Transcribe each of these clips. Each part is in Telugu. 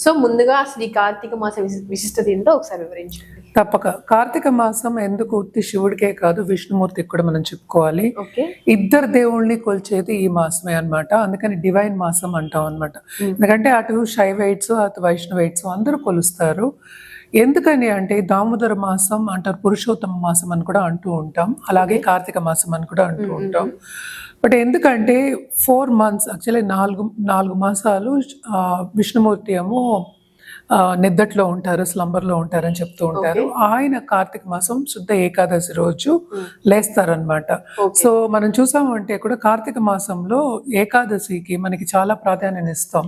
సో ముందుగా అసలు ఈ కార్తీక మాస విశి- విశిష్టత ఏంటో ఒకసారి వివరించండి. తప్పక. కార్తీక మాసం ఎందుకు ఉత్తి శివుడికే కాదు విష్ణుమూర్తికి కూడా మనం చెప్పుకోవాలి. ఓకే. ఇద్దరు దేవుళ్ళని కొలిచేది ఈ మాసమే అన్నమాట. అందుకని డివైన్ మాసం అంటాం అన్నమాట. ఎందుకంటే అటు శైవైట్స్ అటు వైష్ణవైట్స్ అందరూ కొలుస్తారు. ఎందుకని అంటే దామోదర మాసం అంటారు పురుషోత్తమ మాసం అని కూడా అంటూ ఉంటాం. అలాగే కార్తీక మాసం అని కూడా అంటూ ఉంటాం. బట్ ఎందుకంటే ఫోర్ మంత్స్ యాక్చువల్లీ నాలుగు నాలుగు మాసాలు విష్ణుమూర్తి ఏమో నిద్దట్లో ఉంటారు స్లంబర్లో ఉంటారని చెప్తూ ఉంటారు. ఆయన కార్తీక మాసం శుద్ధ ఏకాదశి రోజు లేస్తారనమాట సో మనం చూసామంటే కూడా కార్తీక మాసంలో ఏకాదశికి మనకి చాలా ప్రాధాన్యత ఇస్తాం.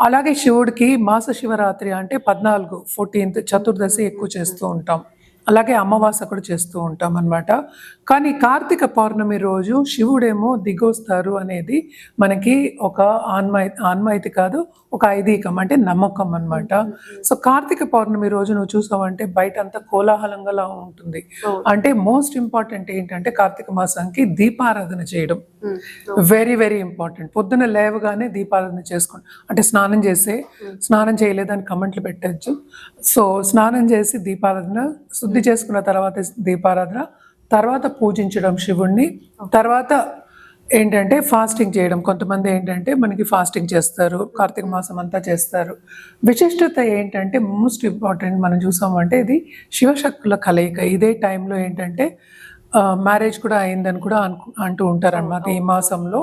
అలాగే శివుడికి మాస శివరాత్రి అంటే పద్నాలుగు ఫోర్టీన్త్ చతుర్దశి ఎక్కువ చేస్తూ ఉంటాం. అలాగే అమావాస కూడా చేస్తూ ఉంటాం అన్నమాట. కానీ కార్తీక పౌర్ణమి రోజు శివుడేమో దిగొస్తారు అనేది మనకి ఒక ఆన్మై ఆన్మైతి కాదు ఒక ఐదీకం అంటే నమ్మకం అన్నమాట. సో కార్తీక పౌర్ణమి రోజు నువ్వు చూసావంటే బయట అంతా కోలాహలంగా ఉంటుంది. అంటే మోస్ట్ ఇంపార్టెంట్ ఏంటంటే కార్తీక మాసానికి దీపారాధన చేయడం. Very very important. పొద్దున లేవగానే దీపారాధన చేసుకోండి. అంటే స్నానం చేసే స్నానం చేయలేదని కమెంట్లు పెట్టచ్చు. సో స్నానం చేసి దీపారాధన శుద్ధి చేసుకున్న తర్వాత దీపారాధన తర్వాత పూజించడం శివుణ్ణి తర్వాత ఏంటంటే ఫాస్టింగ్ చేయడం. కొంతమంది ఏంటంటే మనకి ఫాస్టింగ్ చేస్తారు కార్తీక మాసం అంతా చేస్తారు. విశిష్టత ఏంటంటే మోస్ట్ ఇంపార్టెంట్ మనం చూసామంటే ఇది శివశక్తుల కలయిక. ఇదే టైంలో ఏంటంటే మ్యారేజ్ కూడా అయిందని కూడా అంటూ ఉంటారు అనమాట ఈ మాసంలో.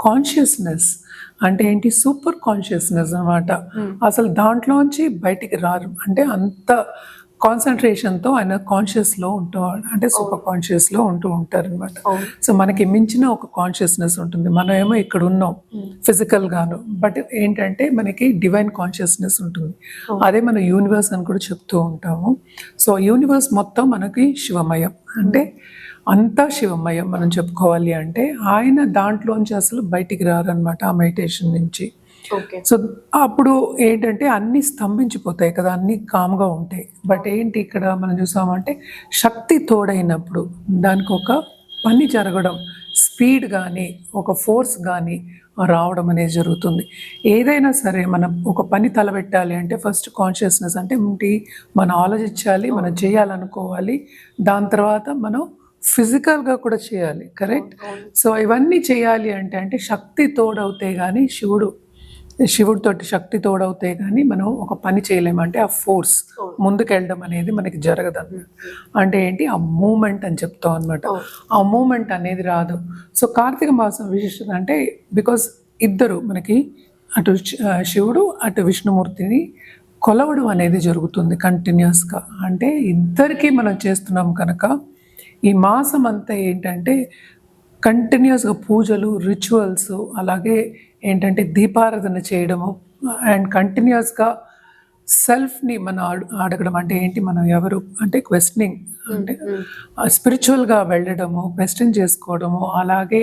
కాన్షియస్నెస్ అంటే ఏంటి? సూపర్ కాన్షియస్నెస్ అన్నమాట. అసలు దాంట్లోంచి బయటికి రారు. అంటే అంత కాన్సన్ట్రేషన్తో ఆయన కాన్షియస్లో ఉంటూ అంటే సూపర్ కాన్షియస్లో ఉంటూ ఉంటారు అనమాట సో మనకి మించిన ఒక కాన్షియస్నెస్ ఉంటుంది. మనం ఏమో ఇక్కడ ఉన్నాం ఫిజికల్ గాను. బట్ ఏంటంటే మనకి డివైన్ కాన్షియస్నెస్ ఉంటుంది. అదే మన యూనివర్స్ అని కూడా చెప్తూ ఉంటాము. సో యూనివర్స్ మొత్తం మనకి శివమయం. అంటే అంతా శివమయం మనం చెప్పుకోవాలి అంటే ఆయన దాంట్లోంచి అసలు బయటికి రారనమాట ఆ మెడిటేషన్ నుంచి. సో అప్పుడు ఏంటంటే అన్ని స్తంభించిపోతాయి కదా అన్ని కామ్గా ఉంటాయి. బట్ ఏంటి ఇక్కడ మనం చూసామంటే శక్తి తోడైనప్పుడు దానికి ఒక పని జరగడం స్పీడ్ కానీ ఒక ఫోర్స్ కానీ రావడం అనేది జరుగుతుంది. ఏదైనా సరే మనం ఒక పని తలబెట్టాలి అంటే ఫస్ట్ కాన్షియస్నెస్ అంటే ఏంటి? మనం ఆలోచించాలి మనం చేయాలనుకోవాలి. దాని తర్వాత మనం ఫిజికల్గా కూడా చేయాలి కరెక్ట్? సో ఇవన్నీ చేయాలి అంటే అంటే శక్తి తోడవుతే కానీ శివుడు శివుడితోటి శక్తి తోడవుతే కానీ మనం ఒక పని చేయలేము. అంటే ఆ ఫోర్స్ ముందుకెళ్ళడం అనేది మనకి జరగదు అంటే ఏంటి? ఆ మూమెంట్ అని చెప్తాం అనమాట ఆ మూమెంట్ అనేది రాదు. సో కార్తీక మాసం విశిష్టత అంటే బికాజ్ ఇద్దరు మనకి అటు శివుడు అటు విష్ణుమూర్తిని కొలవడం అనేది జరుగుతుంది కంటిన్యూస్గా. అంటే ఇద్దరికీ మనం చేస్తున్నాం కనుక ఈ మాసం అంతా ఏంటంటే కంటిన్యూస్గా పూజలు రిచువల్స్ అలాగే ఏంటంటే దీపారాధన చేయడము అండ్ కంటిన్యూస్గా సెల్ఫ్ని మనం అడు- అడగడం అంటే ఏంటి? మనం ఎవరు? అంటే క్వశ్చనింగ్ అంటే స్పిరిచువల్గా వెళ్ళడము క్వశ్చన్ చేసుకోవడము అలాగే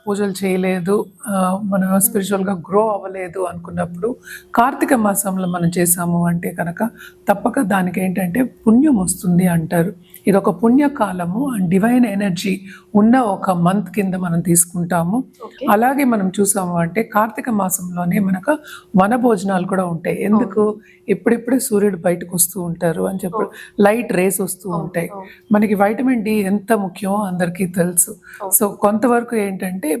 పూజలు చేయలేదు మనం స్పిరిచువల్గా గ్రో అవ్వలేదు అనుకున్నప్పుడు కార్తీక మాసంలో మనం చేసాము అంటే కనుక తప్పక దానికి ఏంటంటే పుణ్యం వస్తుంది అంటారు. ఇది ఒక పుణ్యకాలము అండ్ డివైన్ ఎనర్జీ ఉన్న ఒక మంత్ కింద మనం తీసుకుంటాము. అలాగే మనం చూసాము అంటే కార్తీక మాసంలోనే మనకు వన భోజనాలు కూడా ఉంటాయి. ఎందుకు? ఇప్పుడిప్పుడే సూర్యుడు బయటకు వస్తూ ఉంటారు అని చెప్పి లైట్ రేస్ వస్తూ ఉంటాయి. మనకి వైటమిన్ డి ఎంత ముఖ్యమో అందరికీ తెలుసు. సో కొంతవరకు ఏంటంటే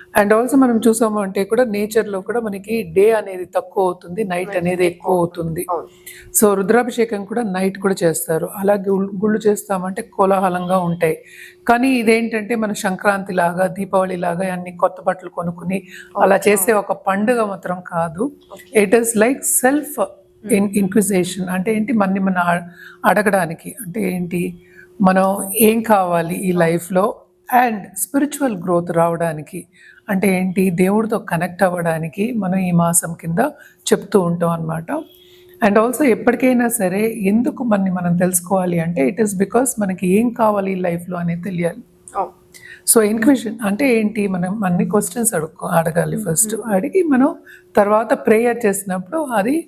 అండ్ ఆల్సో మనం చూసాము అంటే కూడా నేచర్లో కూడా మనకి డే అనేది తక్కువ అవుతుంది నైట్ అనేది ఎక్కువ అవుతుంది. సో రుద్రాభిషేకం కూడా నైట్ కూడా చేస్తారు. అలాగే గుళ్ళు- చేస్తామంటే కోలాహలంగా ఉంటాయి. కానీ ఇదేంటంటే మన సంక్రాంతి లాగా దీపావళి లాగా అన్ని కొత్త బట్టలు కొనుక్కుని అలా చేసే ఒక పండుగ మాత్రం కాదు. It is like self in inquisition అంటే ఏంటి? మన్ని మన అడగడానికి. అంటే ఏంటి? మనం ఏం కావాలి ఈ లైఫ్లో అండ్ స్పిరిచువల్ గ్రోత్ రావడానికి అంటే ఏంటి? దేవుడితో కనెక్ట్ అవ్వడానికి మనం ఈ మాసం కింద చెప్తూ ఉంటాం అన్నమాట. అండ్ ఆల్సో ఎప్పటికైనా సరే ఎందుకు మనని మనం తెలుసుకోవాలి అంటే ఇట్ ఈస్ బికాస్ మనకి ఏం కావాలి లైఫ్లో అనేది తెలియాలి. సో ఇన్క్విషన్ అంటే ఏంటి? మనం అన్ని క్వశ్చన్స్ అడుగు అడగాలి ఫస్ట్ అడిగి మనం తర్వాత ప్రేయర్ చేసినప్పుడు అది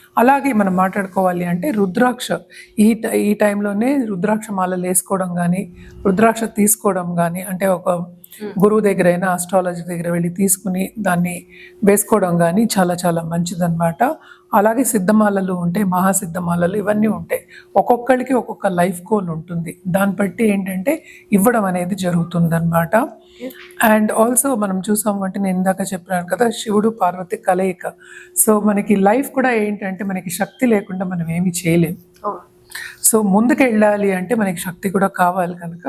అలాగే మనం మాట్లాడుకోవాలి అంటే రుద్రాక్ష. ఈ ట- ఈ టైంలోనే రుద్రాక్ష మాలలు వేసుకోవడం కానీ రుద్రాక్ష తీసుకోవడం కానీ అంటే ఒక గురువు దగ్గర అయినా ఆస్ట్రాలజీ దగ్గర వెళ్ళి తీసుకుని దాన్ని వేసుకోవడం కానీ చాలా చాలా మంచిదన్నమాట. అలాగే సిద్ధమాలలు ఉంటాయి మహాసిద్ధమాలలు ఇవన్నీ ఉంటాయి. ఒక్కొక్కరికి ఒక్కొక్క లైఫ్ గోల్ ఉంటుంది. దాన్ని బట్టి ఏంటంటే ఇవ్వడం అనేది జరుగుతుంది అనమాట అండ్ ఆల్సో మనం చూసాము అంటే నేను ఇందాక చెప్పాను కదా శివుడు పార్వతి కలయిక. సో మనకి లైఫ్ కూడా ఏంటంటే మనకి శక్తి లేకుండా మనం ఏమీ చేయలేం. సో ముందుకు వెళ్ళాలి అంటే మనకి శక్తి కూడా కావాలి కనుక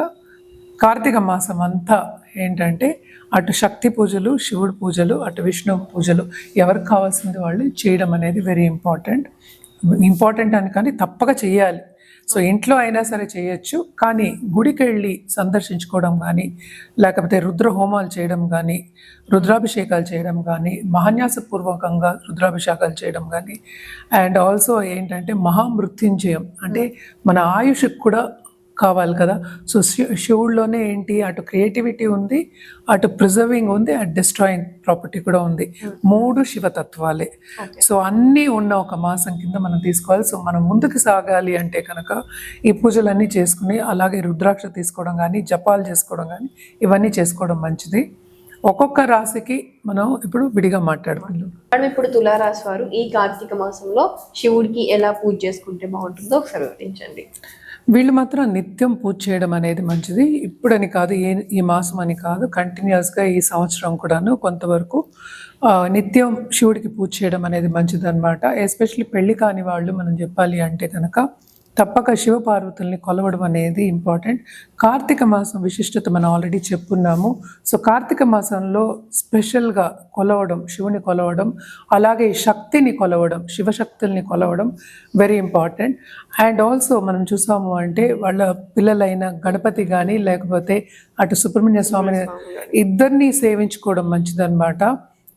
కార్తీక మాసం అంతా ఏంటంటే అటు శక్తి పూజలు శివుడు పూజలు అటు విష్ణు పూజలు ఎవరికి కావాల్సింది వాళ్ళు చేయడం అనేది వెరీ ఇంపార్టెంట్ ఇంపార్టెంట్ అని కానీ తప్పక చేయాలి సో ఇంట్లో అయినా సరే చేయొచ్చు కానీ గుడికి వెళ్ళి సందర్శించుకోవడం కానీ లేకపోతే రుద్ర హోమాలు చేయడం కానీ రుద్రాభిషేకాలు చేయడం కానీ మహాన్యాసపూర్వకంగా రుద్రాభిషేకాలు చేయడం కానీ అండ్ ఆల్సో ఏంటంటే మహామృత్యుంజయం. అంటే మన ఆయుష్కి కూడా కావాలి కదా. సో శివుడిలోనే ఏంటి? అటు క్రియేటివిటీ ఉంది అటు ప్రిజర్వింగ్ ఉంది అటు డిస్ట్రాయింగ్ ప్రాపర్టీ కూడా ఉంది. మూడు శివతత్వాలే. సో అన్నీ ఉన్న ఒక మాసం కింద మనం తీసుకోవాలి. సో మనం ముందుకు సాగాలి అంటే కనుక ఈ పూజలన్నీ చేసుకుని అలాగే రుద్రాక్ష తీసుకోవడం కానీ జపాలు చేసుకోవడం కానీ ఇవన్నీ చేసుకోవడం మంచిది. ఒక్కొక్క రాశికి మనం ఇప్పుడు విడిగా మాట్లాడుకుందాం. మేడం ఇప్పుడు తులారాశి వారు ఈ కార్తీక మాసంలో శివుడికి ఎలా పూజ చేసుకుంటే బాగుంటుందో ఒకసారి వివరించండి. వీళ్ళు మాత్రం నిత్యం పూజ చేయడం అనేది మంచిది. ఇప్పుడని కాదు ఏ ఈ మాసం అని కాదు కంటిన్యూస్గా ఈ సంవత్సరం కూడాను కొంతవరకు నిత్యం శివుడికి పూజ చేయడం అనేది మంచిది అనమాట ఎస్పెషల్లీ పెళ్ళి కాని వాళ్ళు మనం చెప్పాలి అంటే కనుక తప్పక శివ పార్వతుల్ని కొలవడం అనేది ఇంపార్టెంట్ కార్తీక మాసం విశిష్టత మనం ఆల్రెడీ చెప్పున్నాము. సో కార్తీక మాసంలో స్పెషల్గా కొలవడం శివుని కొలవడం అలాగే శక్తిని కొలవడం శివశక్తుల్ని కొలవడం వెరీ ఇంపార్టెంట్ అండ్ ఆల్సో మనం చూసాము అంటే వాళ్ళ పిల్లలైన గణపతి కానీ లేకపోతే అటు సుబ్రహ్మణ్య స్వామిని ఇద్దరిని సేవించుకోవడం మంచిదన్నమాట.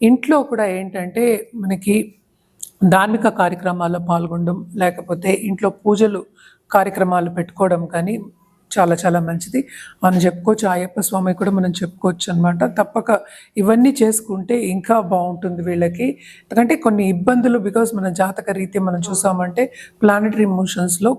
ఇంట్లో కూడా ఏంటంటే మనకి ధార్మిక కార్యక్రమాల్లో పాల్గొనడం లేకపోతే ఇంట్లో పూజలు కార్యక్రమాలు పెట్టుకోవడం కానీ చాలా చాలా మంచిది. మనం చెప్పుకోవచ్చు అయ్యప్ప స్వామి కూడా మనం చెప్పుకోవచ్చు అనమాట తప్పక ఇవన్నీ చేసుకుంటే ఇంకా బాగుంటుంది వీళ్ళకి. ఎందుకంటే కొన్ని ఇబ్బందులు బికాస్ మన జాతక రీతి మనం చూసామంటే ప్లానటరీ మోషన్స్లో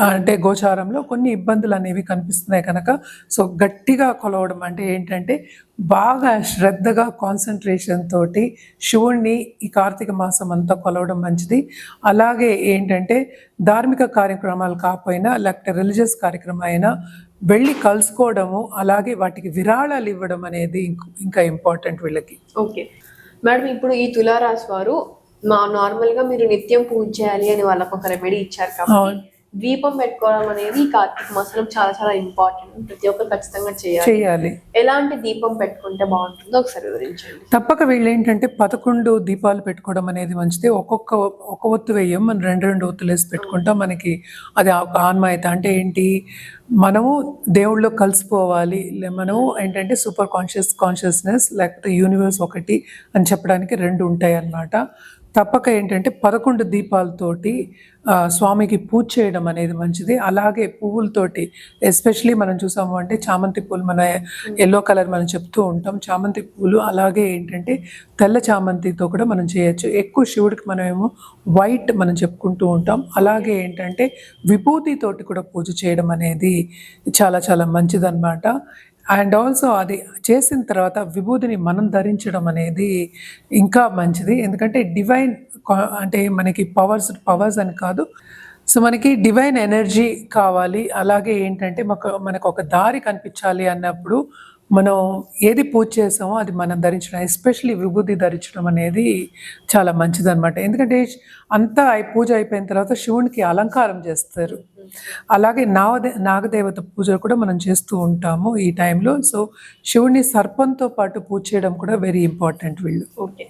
అంటే గోచారంలో కొన్ని ఇబ్బందులు అనేవి కనిపిస్తున్నాయి కనుక. సో గట్టిగా కొలవడం అంటే ఏంటంటే బాగా శ్రద్ధగా కాన్సన్ట్రేషన్ తోటి శివుణ్ణి ఈ కార్తీక మాసం అంతా కొలవడం మంచిది. అలాగే ఏంటంటే ధార్మిక కార్యక్రమాలు కాకపోయినా లేకపోతే రిలీజియస్ కార్యక్రమం అయినా వెళ్ళి కలుసుకోవడము అలాగే వాటికి విరాళాలు ఇవ్వడం అనేది ఇంక- ఇంపార్టెంట్ వీళ్ళకి. ఓకే మేడం ఇప్పుడు ఈ తులారాశి వారు మా నార్మల్గా మీరు నిత్యం పూజ చేయాలి అని వాళ్ళకి ఒక రెమెడీ ఇచ్చారు కాబట్టి. దీపం పెట్టుకోవడం అనేది కార్తీక మాసంలో చాలా చాలా ఇంపార్టెంట్ ప్రతి ఒక్కరు ఖచ్చితంగా చేయాలి. చేయాలి. ఎలాంటి దీపం పెట్టుకుంటే బాగుంటుందో ఒకసారి వివరించండి. తప్పక వీళ్ళు ఏంటంటే పదకొండు దీపాలు పెట్టుకోవడం అనేది మంచిది. ఒక్కొక్క ఒక ఒత్తు వేయం మనం రెండు రెండు ఒత్తులు వేసి పెట్టుకుంటాం. మనకి అది ఆన్మాయత. అంటే ఏంటి? మనము దేవుళ్ళలో కలిసిపోవాలి. మనము ఏంటంటే సూపర్ కాన్షియస్ కాన్షియస్నెస్ లేకపోతే యూనివర్స్ ఒకటి అని చెప్పడానికి రెండు ఉంటాయి అన్నమాట తప్పక ఏంటంటే పదకొండు దీపాలతోటి స్వామికి పూజ చేయడం అనేది మంచిది. అలాగే పువ్వులతోటి ఎస్పెషలీ మనం చూసాము అంటే చామంతి పూలు మన ఎల్లో కలర్ మనం చెప్తూ ఉంటాం. చామంతి పూలు అలాగే ఏంటంటే తెల్ల చామంతితో కూడా మనం చేయొచ్చు. ఎక్కువ శివుడికి మనమేమో వైట్ మనం చెప్పుకుంటూ ఉంటాం. అలాగే ఏంటంటే విభూతితోటి కూడా పూజ చేయడం అనేది చాలా చాలా మంచిదన్నమాట. అండ్ ఆల్సో అది చేసిన తర్వాత విభూతిని మనం ధరించడం అనేది ఇంకా మంచిది. ఎందుకంటే డివైన్ అంటే మనకి పవర్స్ పవర్స్ అని కాదు. సో మనకి డివైన్ ఎనర్జీ కావాలి. అలాగే ఏంటంటే మాకు మనకు ఒక దారి కనిపించాలి అన్నప్పుడు మనం ఏది పూజ చేసామో అది మనం ధరించడం ఎస్పెషలీ విభూతి ధరించడం అనేది చాలా మంచిదన్నమాట. ఎందుకంటే అంతా పూజ అయిపోయిన తర్వాత శివునికి అలంకారం చేస్తారు. అలాగే నాగదే నాగదేవత పూజ కూడా మనం చేస్తూ ఉంటాము ఈ టైంలో. సో శివుడిని సర్పంతో పాటు పూజ చేయడం కూడా వెరీ ఇంపార్టెంట్ వీళ్ళు. ఓకే.